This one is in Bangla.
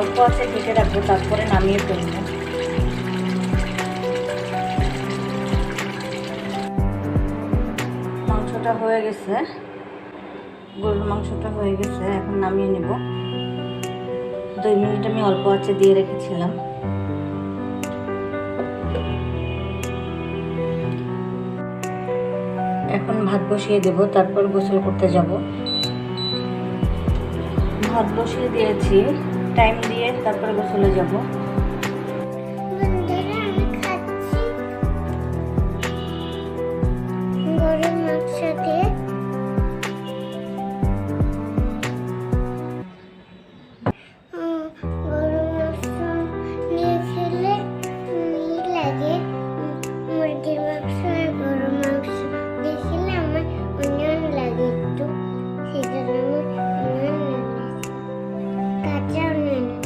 অল্প আছে, ঢেকে রাখব, তারপরে নামিয়ে ফেলব। মাংসটা হয়ে গেছে। গরুর মাংসটা হয়ে গেছে, এখন নামিয়ে নেব। দুই মিনিট আমি অল্প আছে দিয়ে রেখেছিলাম। এখন ভাত বসিয়ে দেব, তারপর গোসল করতে যাব। ভাত বসিয়ে দিয়েছি। টাইম দিয়ে তারপরে গোসলে যাব। মুরগির মাংস and